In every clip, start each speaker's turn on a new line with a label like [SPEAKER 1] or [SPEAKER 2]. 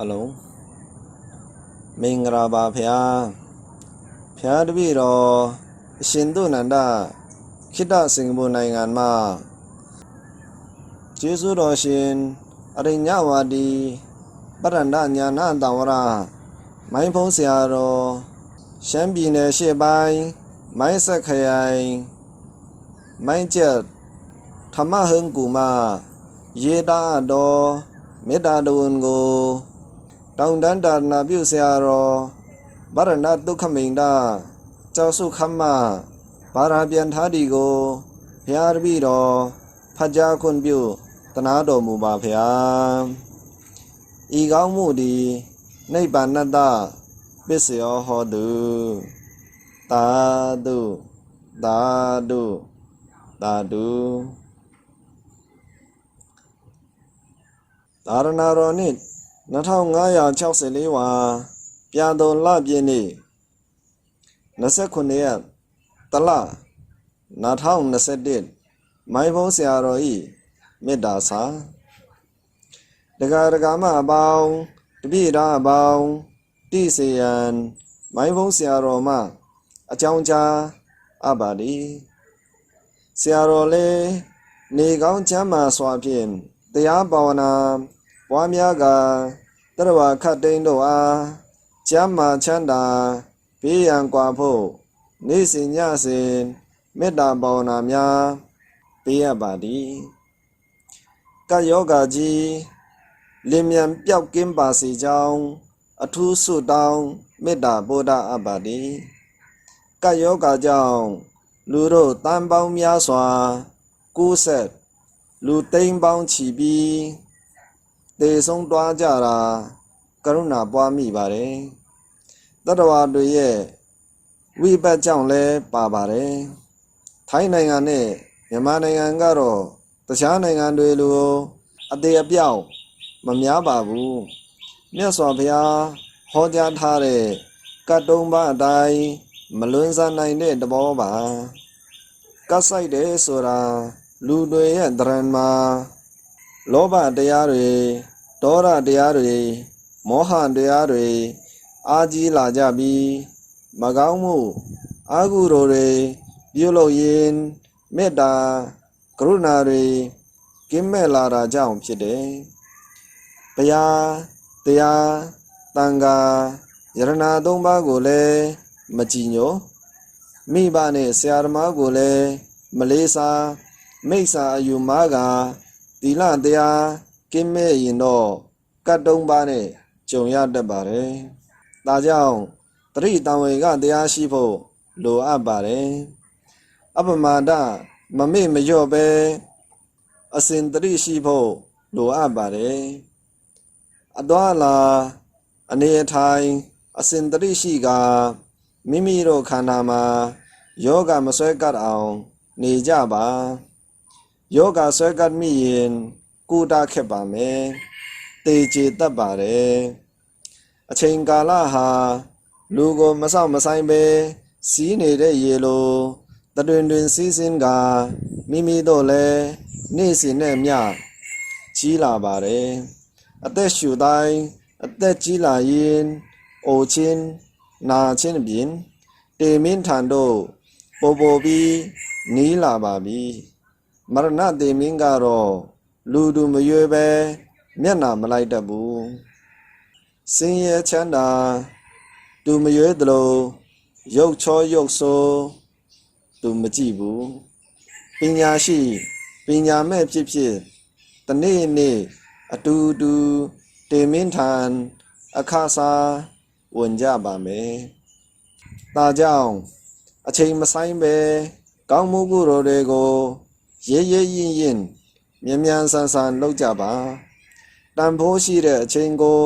[SPEAKER 1] အလုံးမင်္ဂလာပါဖျားဖျားတပည့်တော်အရှင်သူနန္ဒခိတ္တစင်ကာပူနိုင်ငံမှာကျေးဇူးတော်ရှင်အရိညဝါဒီပရဏညာနာတဝရမိုင်းဖုံးဆရာတော်ရှမ်းပြည်နယ်ရှေ့ပိုင်းမိုင်းဆက်ခရိုင်မိုင်းကျက်ธรรมဟင်ကူမှာရေတာတော်မေတ္တာတဝန်ကို တောင်တန်းတာနာပြုဆရာတော်ဗရဏဒုက္ခမိန်တာကျောက်စုခမ္မဘာရာပြန်ထားဒီကိုဘုရားတပည့်တော်ဖတ်ကြားခွင့်ပြုတနာတော်မူပါဖျားဤကောင်းမှုသည်နိဗ္ဗာန်တပစ္စယောဟောတုသာတုသာတုသာတုသာရဏတော်နှင့် 2564ဝါပြန်တော်လပြည့်နေ့29ရက်တလ2021မိုင်းဖုံးဆရာတော်ဤမေတ္တာစာတက္ကရာကမအပေါင်းတပိရာအပေါင်းတိစေယံမိုင်းဖုံးဆရာတော်မှအကြောင်းကြားအပ်ပါသည်ဆရာတော်လည်းနေကောင်းချမ်းသာစွာဖြင့်တရားဘာဝနာ ပွားများကာတရဝခတ်တိန်တို့အားကျမ်းမာချမ်းသာဘေးရန်ကွာဖို့နေ့စဉ်ညစဉ်မေတ္တာဘာဝနာများပေးရပါသည်ကတ်ယောဂါကြီးလင်မြန်ပျောက်ကင်းပါစေကြောင်းအထူးဆုတောင်းမေတ္တာပို့တာအပ်ပါသည်ကတ်ယောဂါကြောင့်လူတို့တန်ပေါင်းများစွာကူးဆက်လူသိန်းပေါင်းချီပြီး တေဆုံးသွားကြတာကရုဏာပွားမိပါတယ်တတဝါတွေရဲ့ဝိပတ်ကြောင့်လည်းပါပါတယ်ထိုင်းနိုင်ငံနဲ့မြန်မာနိုင်ငံကတော့တခြားနိုင်ငံတွေလိုအသေးအပြောက်မများပါဘူးမြတ်စွာဘုရားဟောကြားထားတဲ့ကတ်တုံးပါအတိုင်းမလွန်ဆန်နိုင်တဲ့တဘောပါကတ်ဆိုင်တယ်ဆိုတာလူတွေရဲ့တရံမှာလောဘတရားတွေ ဒေါသတရားတွေမောဟတရားတွေအာကြီးလာကြပြီးမကောင်းမှုအာဟုရိုတွေပြုလုပ်ရင်မေတ္တာကရုဏာတွေကင်းမဲ့လာတာကြောင့်ဖြစ်တယ်။ဘုရားတရားတန်ခါယရနာသုံးပါးကိုလည်းမကြည်ညိုမိဘနဲ့ဆရာသမားကိုလည်းမလေးစားမိစ္ဆာအယူမားကတီလတရား ကင်းမဲ့ရင်တော့ကတ်တုံးပါနဲ့ကြုံရတတ်ပါတယ်။ဒါကြောင့်တတိတံဝေကတရားရှိဖို့လိုအပ်ပါတယ်။အပမဒမမေ့မလျော့ပဲအစဉ်တတိရှိဖို့လိုအပ်ပါတယ်။အသွာလာအနေအထိုင်အစဉ်တတိရှိကမိမိတို့ခန္ဓာမှာယောဂမဆွဲကပ်အောင် နေကြပါယောဂဆွဲကပ်မိရင် ကုတာခက်ပါမယ်။တေကျေတတ်ပါတယ်အချိန်ကာလဟာလူကိုမဆောက်မဆိုင်ပဲစီးနေတဲ့ရေလိုတတွင်တွင်စီးစင်းကမိမိတို့လည်းနေ့စဉ်နဲ့မျှကြီးလာပါတယ်အသက်ရှူတိုင်းအသက်ကြီးလာရင်အိုချင်းနာချင်းအပြင်တေမင်းထံတို့ပိုပိုပြီးနီးလာပါပြီမရဏတေမင်းကတော့ လူသူမရွေပဲမျက်နာမလိုက်တတ်ဘူးစင်ရဲချမ်းသာသူမရွေသလိုရုပ်ချောရုပ်ဆိုးသူမကြည့်ဘူးပညာရှိပညာမဲ့ဖြစ်ဖြစ်တနေ့နေ့အတူတူတေမင်းထံအခါစားဝင်ကြပါမယ်။ဒါကြောင့်အချိန်မဆိုင်ပဲကောင်းမှုကုသိုလ်တွေကိုရဲရဲရင်ရင် မြန်မြန်ဆန်ဆန်လုပ်ကြပါတန်ဖိုးရှိတဲ့အချိန်ကို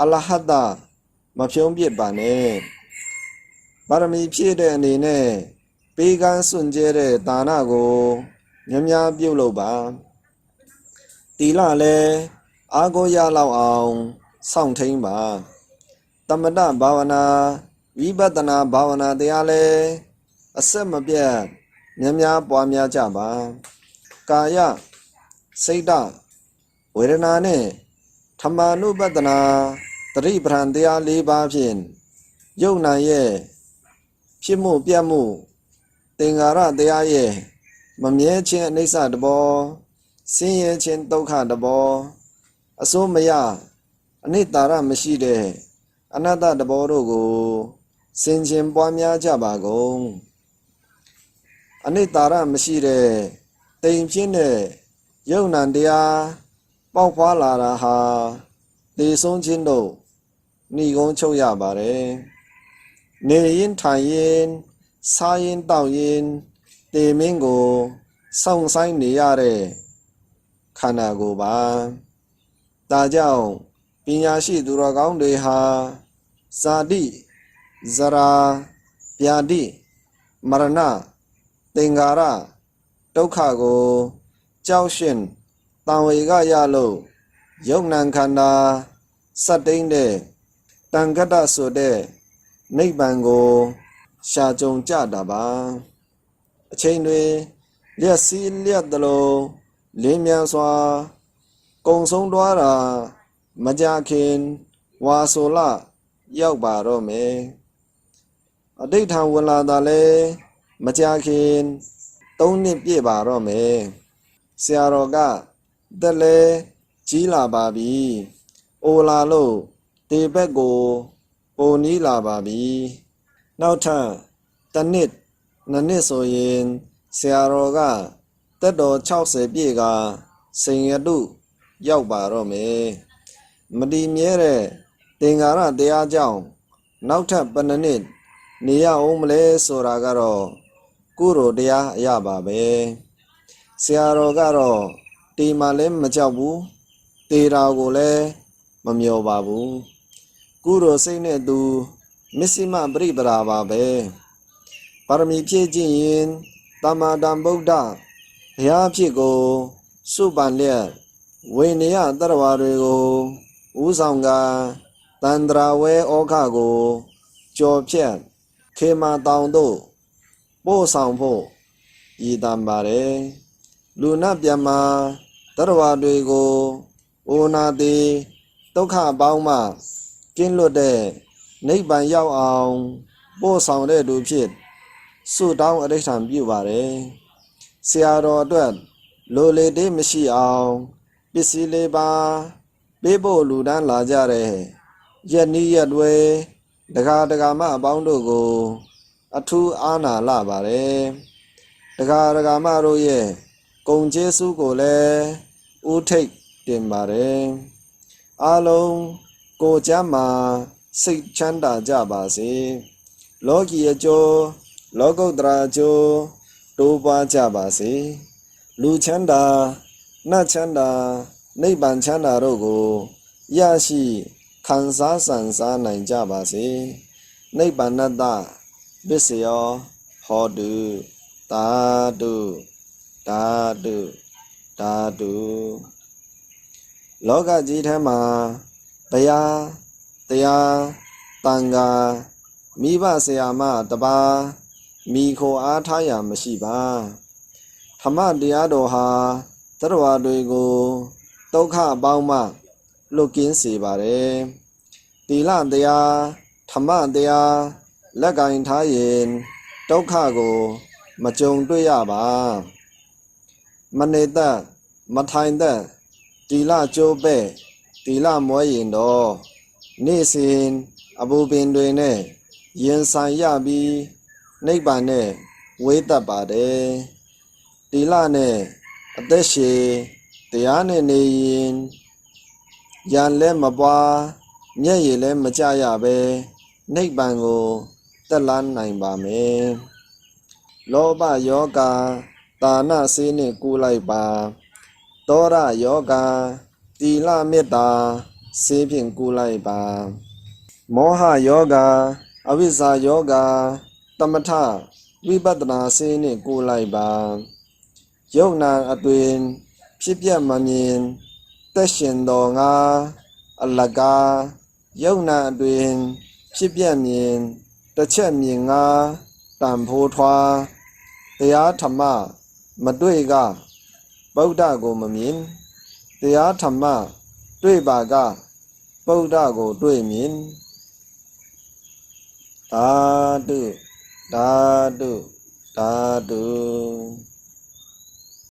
[SPEAKER 1] အလဟတမဖြုံးပစ်ပါနဲ့ပါရမီဖြည့်တဲ့အနေနဲ့ပေးကမ်းစွန့်ကြဲတဲ့ဒါနကိုများများပြုလုပ်ပါတီလလည်းအာကိုရလောက်အောင်စောင့်ထိန်ပါတမတဘာဝနာဝိပဿနာဘာဝနာတရားလည်းအဆက်မပြတ်များများပွားများကြပါကာယ စိတ်ဓာတ်ဝေဒနာနဲ့ဓမ္မာနုပတ္တနာတတိပဌံတရား၄ပါးဖြင့်ယုံနာရဲ့ဖြစ်မှုပြတ်မှုသင်္ကာရတရားရဲ့မမြဲခြင်းအနိစ္စတဘောဆင်းရဲခြင်းဒုက္ခတဘောအစိုးမရအနိတ္တရမရှိတဲ့အနတ္တတဘောတို့ကိုစင်ကျင်ပွားများကြပါကုန်အနိတ္တရမရှိတဲ့တိမ်ဖြစ်တဲ့ ယုံနံတရားပေါက်ဖွာလာတာဟာသေဆုံးခြင်းတို့ဏီကုန်းချုပ်ရပါတယ်နေရင်ထိုင်ရင်စားရင်တောက်ရင်တေမင်းကိုစောင့်ဆိုင်နေရတဲ့ခန္ဓာကိုယ်ပါဒါကြောင့်ပညာရှိသူတော်ကောင်းတွေဟာဇာတိဇရာဗျာတိမရဏသင်္ကာရဒုက္ခကို ကြောက်ရှင်တံဝေကရလို့ယုံနံခန္ဓာစတ်တိန်တဲ့တန်ကတ္တဆိုတဲ့နိဗ္ဗာန်ကို ရှာကြုံကြတာပါအချိန်တွေလျက်စီးလျက်တလုံးလင်းမြန်စွာကုံဆုံးသွားတာမကြခင်ဝါဆိုလရောက်ပါတော့မယ်အတိဋ္ဌံဝင်လာတာလဲမကြခင်သုံးနှစ်ပြည့်ပါတော့မယ် ဆရာတော်ကတက်လဲကြီးလာပါပြီအိုလာလို့တေဘက်ကိုပုံနီးလာပါပြီနောက်ထပ်တစ်နှစ်နှစ်နှစ်ဆိုရင်ဆရာတော်ကတက်တော်60ပြည့်ကစိန်ရတုရောက်ပါတော့မယ်မတီမြဲတဲ့သင်္ကာရတရားကြောင့်နောက်ထပ်ပဏနှစ်နေရအောင်မလဲဆိုတာကတော့ကုရိုတရားအရပါပဲ ဆရာတော်ကတော့တီမှလည်းမကြောက်ဘူးတေတာကိုလည်းမမျောပါဘူးကုရိုစိတ်နဲ့သူမစ္စည်းမပရိပရာပါပဲပါရမီဖြည့်ခြင်းရင်တမ္မာတံဗုဒ္ဓဘုရားဖြစ်ကိုစုပန်လျက်ဝိနည်းတရဝါတွေကိုဥဆောင်ကတန္တရာဝဲဩခကိုကြော်ဖြတ်ခေမာတောင်တို့ပို့ဆောင်ဖို့ရည်တမ်းပါတယ် လူနာပြမတရဝါတွေကိုအိုနာတိဒုက္ခပေါင်းမှကင်းလွတ်တဲ့နိဗ္ဗာန်ရောက်အောင်ပို့ဆောင်တဲ့သူဖြစ်ဆုတောင်းအဋ္ဌံပြုပါတယ်ဆရာတော်အတွက်လိုလေတေးမရှိအောင်ပစ္စည်းလေးပါပေးဖို့လူတန်းလာကြတဲ့ရက်နီးရက်တွေဒကာဒကာမအပေါင်းတို့ကို အထူးအားနာလာပါတယ်ဒကာဒကာမတို့ရဲ့ ကုံကျေးဇူးကိုလည်းဥထိတ်တင်ပါတယ်အားလုံးကိုကြမ်းမှာစိတ်ချမ်းသာကြပါစေလောကီအကျိုးလောကုတ္တရာအကျိုးတိုးပွားကြပါစေလူချမ်းသာနတ်ချမ်းသာနိဗ္ဗာန်ချမ်းသာတို့ကိုရရှိခံစားဆန်စားနိုင်ကြပါစေနိဗ္ဗာန်တပစ္စယောဟောတုတာတု တာတုတာတုလောကကြီးထဲမှာတရားတရားတန်ခါမိဘဆရာမတပါးမိခိုအားထားရမရှိပါဓမ္မတရားတော်ဟာတရဝတွေကိုဒုက္ခပေါင်းမှလွတ်ကင်းစေပါတယ်တိလတရားဓမ္မတရားလက်ကင်ထားရင်ဒုက္ခကို မကြုံတွေ့ရပါ မနေတတ်မထိုင်တတ်တိလကျိုးပဲ့တိလမွဲရင်တော့နေ့စဉ်အဘူပင်တွေနဲ့ရင်ဆိုင်ရပြီးနိဗ္ဗာန်နဲ့ဝေးတတ်ပါတယ်တိလနဲ့အသက်ရှည်တရားနဲ့နေရင်ရန်လည်းမပွားမျက်ရည်လည်းမကြရပဲနိဗ္ဗာန်ကိုတက်လန်းနိုင်ပါမယ်လောဘယောဂ တာနာစေးနဲ့ကူလိုက်ပါတောရယောဂတီလမေတ္တာစေးဖြင့်ကူလိုက်ပါမောဟယောဂအဝိဇ္ဇာယောဂတမထဝိပဿနာစေးနဲ့ကူလိုက်ပါယုံနာအတွင်ဖြစ်ပြမမြင်တက်ရှင်တော်ငါအလကားယုံနာအတွင်ဖြစ်ပြမြင်တစ်ချက်မြင်ငါတန်ဖိုးထွားတရားဓမ္မ မတွေ့ကဗုဒ္ဓကိုမမြင်တရားဓမ္မတွေ့ပါကပုဒ္ဒကိုတွေ့မြင်ဓာတုဓာတုဓာတု